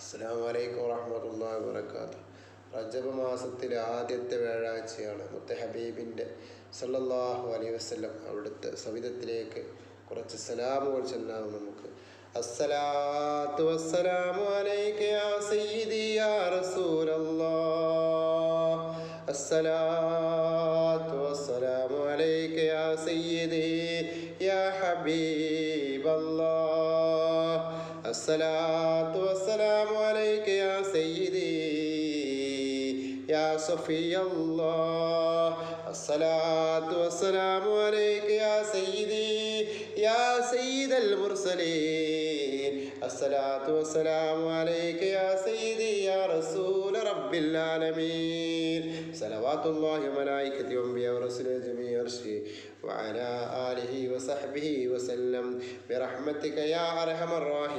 അസ്സാം വലൈക്കും വാഹമത്തല്ലാ വാത്തു റജബ് മാസത്തിലെ ആദ്യത്തെ വ്യാഴാഴ്ചയാണ് മുത്തഹബീബിന്റെ സല്ലല്ലാഹു അലൈഹി വസല്ലം അവിടുത്തെ സവിധത്തിലേക്ക് കുറച്ച് സലാമുകൾ ചൊല്ലാം നമുക്ക്. അസ്സലാത്തു വസ്സലാമു അലൈക യാ സയ്യിദി യാ റസൂലല്ലാഹ്. അസ്സലാത്തു വസ്സലാമു അലൈക യാ സയ്യിദി യാ ഹബീബല്ലാഹ് الصلاة والسلام عليك يا سيدي يا صفي الله الصلاة والسلام عليك يا سيدي يا سيد المرسلين الصلاة والسلام عليك يا سيدي يا رسول رب العالمين صلوات الله وملائكته وانبياء ورسله جميع عرشه وعلى آله وصحبه وسلم برحمتك يا أرحم الراحمين